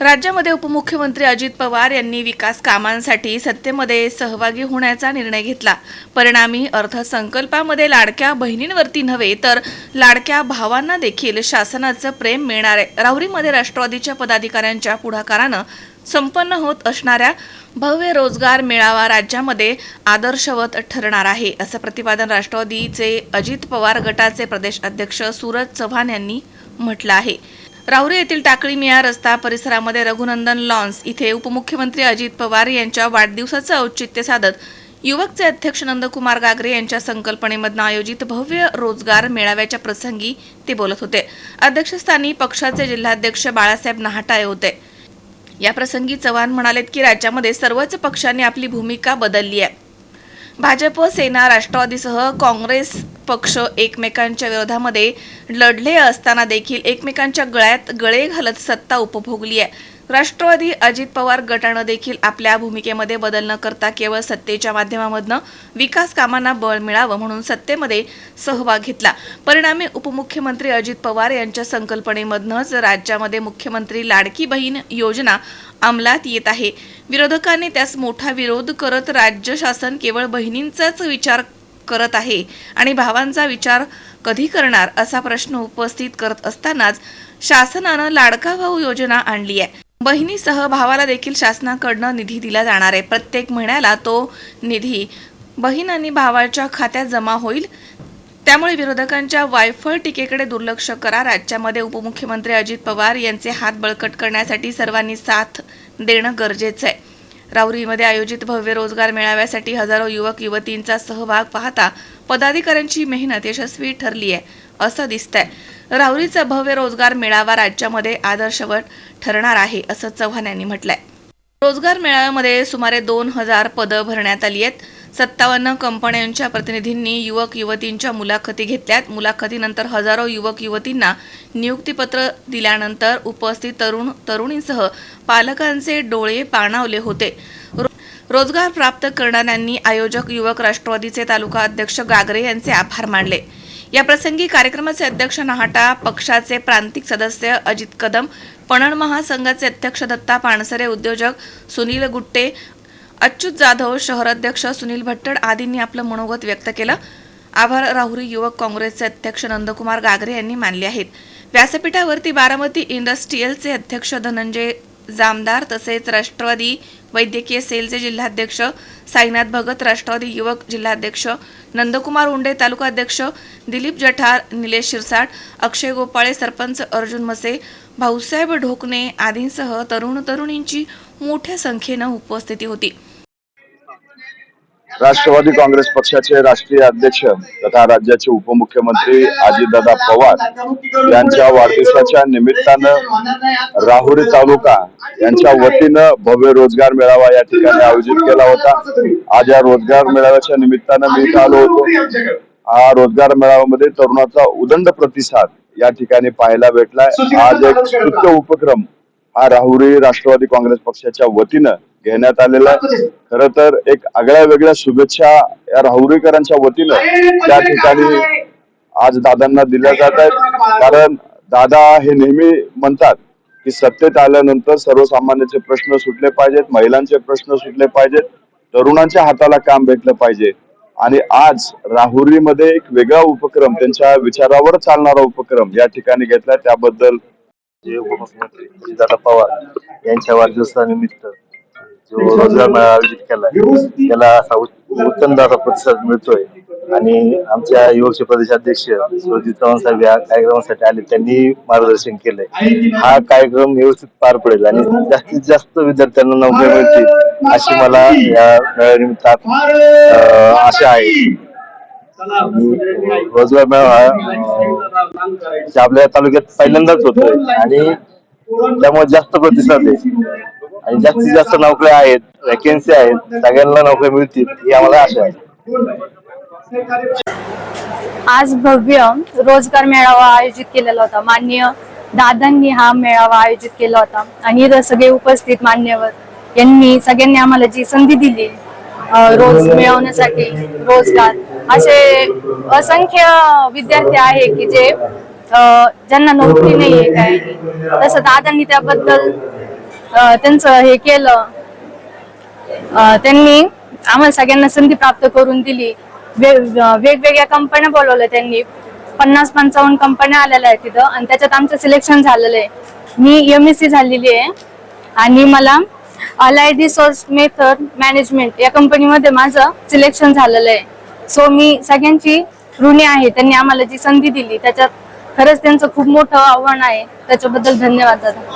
राज्यामध्ये उपमुख्यमंत्री अजित पवार यांनी विकास कामांसाठी सत्तेमध्ये सहभागी होण्याचा निर्णय घेतला. परिणामी अर्थसंकल्पामध्ये लाडक्या बहिणींवरती नव्हे तर लाडक्या भावांना देखील शासनाचं प्रेम मिळणार आहे. राहुरीमध्ये राष्ट्रवादीच्या पदाधिकाऱ्यांच्या पुढाकारानं संपन्न होत असणाऱ्या भव्य रोजगार मेळावा राज्यामध्ये आदर्शवत ठरणार आहे असं प्रतिपादन राष्ट्रवादीचे अजित पवार गटाचे प्रदेश अध्यक्ष सूरज चव्हाण यांनी म्हटलं आहे. राहुरी येथील टाकळी मिया रस्ता परिसरामध्ये रघुनंदन लॉन्स इथे उपमुख्यमंत्री अजित पवार यांच्या वाढदिवसाचं औचित्य साधत युवकचे अध्यक्ष नंदकुमार गागरे यांच्या संकल्पनेमधनं आयोजित भव्य रोजगार मेळाव्याच्या प्रसंगी ते बोलत होते. अध्यक्षस्थानी पक्षाचे जिल्हाध्यक्ष बाळासाहेब नहाटाळे होते. या प्रसंगी चव्हाण म्हणालेत की राज्यामध्ये सर्वच पक्षांनी आपली भूमिका बदलली आहे. भाजप सेना राष्ट्रवादीसह काँग्रेस पक्ष एकमेकांच्या विरोधामध्ये लढले असताना देखील एकमेकांच्या गळ्यात गळे घालत सत्ता उपभोगली आहे. राष्ट्रवादी अजित पवार गटानं देखील आपल्या भूमिकेमध्ये बदल न करता केवळ सत्तेच्या माध्यमामधनं विकास कामांना बळ मिळावं म्हणून सत्तेमध्ये सहभाग घेतला. परिणामी उपमुख्यमंत्री अजित पवार यांच्या संकल्पनेमधनंच राज्यामध्ये मुख्यमंत्री लाडकी बहीण योजना अंमलात येत आहे. विरोधकांनी त्यास मोठा विरोध करत राज्य शासन केवळ बहिणींचाच विचार करत आहे. आणि भावांचा विचार कधी करणार असा प्रश्न उपस्थित करत असतानाच शासनानं लाडका भाऊ योजना आणली आहे. बहिणीसह भावाला देखील शासनाकडनं निधी दिला जाणार आहे. प्रत्येक महिन्याला तो निधी बहीण आणि भावाच्या खात्यात जमा होईल. त्यामुळे विरोधकांच्या वायफळ टीकेकडे दुर्लक्ष करा. राज्यामध्ये उपमुख्यमंत्री अजित पवार यांचे हात बळकट करण्यासाठी सर्वांनी साथ देणं गरजेचं आहे. राऊरीमध्ये आयोजित भव्य रोजगार मेळाव्यासाठी हजारो युवक युवतींचा सहभाग पाहता पदाधिकाऱ्यांची मेहनत यशस्वी ठरली आहे असं दिसतंय. राऊरीचा भव्य रोजगार मेळावा राज्यामध्ये आदर्शवट ठरणार आहे असं चव्हाण यांनी म्हटलंय. रोजगार मेळाव्यामध्ये सुमारे दोन हजार पदं भरण्यात आली आहेत. सत्तावन्न कंपन्यांच्या प्रतिनिधींनी युवक युवतींच्या मुलाखती घेतल्यात. मुलाखतीनंतर हजारो युवक युवतींना नियुक्तीपत्र दिल्यानंतर उपस्थित तरुण तरुणींसह पालकांचे डोळे पाणावले होते. रोजगार प्राप्त करणाऱ्यांनी आयोजक युवक राष्ट्रवादीचे तालुका अध्यक्ष गागरे यांचे आभार मानले. या प्रसंगी कार्यक्रमाचे अध्यक्ष नाहाटा पक्षाचे प्रांतिक सदस्य अजित कदम पणन महासंघाचे अध्यक्ष दत्ता पानसरे उद्योजक सुनील गुट्टे अच्युत जाधव शहर अध्यक्ष सुनील भट्टड आदींनी आपलं मनोगत व्यक्त केलं. आभार राहुरी युवक काँग्रेसचे अध्यक्ष नंदकुमार गागरे यांनी मानले आहेत. व्यासपीठावरती बारामती इंडस्ट्रीयलचे अध्यक्ष धनंजय जामदार तसेच राष्ट्रवादी वैद्यकीय सेलचे जिल्हाध्यक्ष साईनाथ भगत राष्ट्रवादी युवक जिल्हाध्यक्ष नंदकुमार उंडे तालुका अध्यक्ष दिलीप जठार निलेश शिरसाट अक्षय गोपाळे सरपंच अर्जुन मसे भाऊसाहेब ढोकणे आदींसह तरुण तरुणींची मोठ्या संख्येनं उपस्थिती होती. राष्ट्रवादी काँग्रेस पक्षाचे राष्ट्रीय अध्यक्ष तथा राज्याचे उपमुख्यमंत्री अजितदादा पवार यांच्या वाढदिवसाच्या निमित्तानं राहुरी तालुका यांच्या वतीनं भव्य रोजगार मेळावा या ठिकाणी आयोजित केला होता. आज या रोजगार मेळाव्याच्या निमित्तानं मी इथं आलो होतो. हा रोजगार मेळाव्यामध्ये तरुणाचा उदंड प्रतिसाद या ठिकाणी पाहायला भेटलाय. आज एक स्तुत्य उपक्रम हा राहुरी राष्ट्रवादी काँग्रेस पक्षाच्या वतीनं घेण्यात आलेला आहे. खर तर एक आगळ्या वेगळ्या शुभेच्छा या राहुरीकरांच्या वतीनं त्या ठिकाणी आज दादांना दिल्या जात आहेत. कारण दादा हे नेहमी म्हणतात की सत्तेत आल्यानंतर सर्वसामान्यांचे प्रश्न सुटले पाहिजेत महिलांचे प्रश्न सुटले पाहिजेत तरुणांच्या हाताला काम भेटलं पाहिजे. आणि आज राहुरीमध्ये एक वेगळा उपक्रम त्यांच्या विचारावर चालणारा उपक्रम या ठिकाणी घेतलाय त्याबद्दल जे उपमुख्यमंत्री अजितदादा पवार यांच्या वाढदिवसानिमित्त जो रोजगार मेळावा आयोजित केला त्याला असा उत्तम असा प्रतिसाद मिळतोय. आणि आमच्या युवक प्रदेशाध्यक्ष सुरजित चव्हाण साहेब या कार्यक्रमासाठी आले त्यांनी मार्गदर्शन केलंय. हा कार्यक्रम व्यवस्थित पार पडेल आणि जास्तीत जास्त विद्यार्थ्यांना नोकरी मिळतील अशी मला या मेळाव्यानिमित्तात आशा आहे. रोजगार मेळावा आपल्या तालुक्यात पहिल्यांदाच होतोय आणि त्यामुळे जास्त प्रतिसाद आहे. आणि जास्तीत जास्त नोकऱ्या आहेत वॅकेन्सी आहेत सगळ्यांना नोकऱ्या मिळतील ही आम्हाला आशा आहे. आज भव्य रोजगार मेळावा आयोजित केलेला होता. मान्य दादांनी हा मेळावा आयोजित केला होता. आणि इथं सगळे उपस्थित मान्यवर यांनी सगळ्यांनी आम्हाला जी संधी दिली रोज मिळवण्यासाठी रोजगार असे असंख्य विद्यार्थी आहे की जे ज्यांना नोकरी नाहीये काय नाही. तसं दादांनी त्याबद्दल त्यांचं हे केलं. त्यांनी आम्हाला सगळ्यांना संधी प्राप्त करून दिली. वेगवेगळ्या कंपन्या बोलवल्या त्यांनी. पन्नास पंचावन्न कंपन्या आलेल्या आहेत तिथं आणि त्याच्यात आमचं सिलेक्शन झालेलं आहे. मी एम एस सी झालेली आहे. आणि मला अलाइड रिसोर्स मेथड मॅनेजमेंट या कंपनीमध्ये माझं सिलेक्शन झालेलं आहे. सो मी सगळ्यांची ऋणी आहे. त्यांनी आम्हाला जी संधी दिली त्याच्यात खरंच त्यांचं खूप मोठं आव्हान आहे. त्याच्याबद्दल धन्यवाद दादा.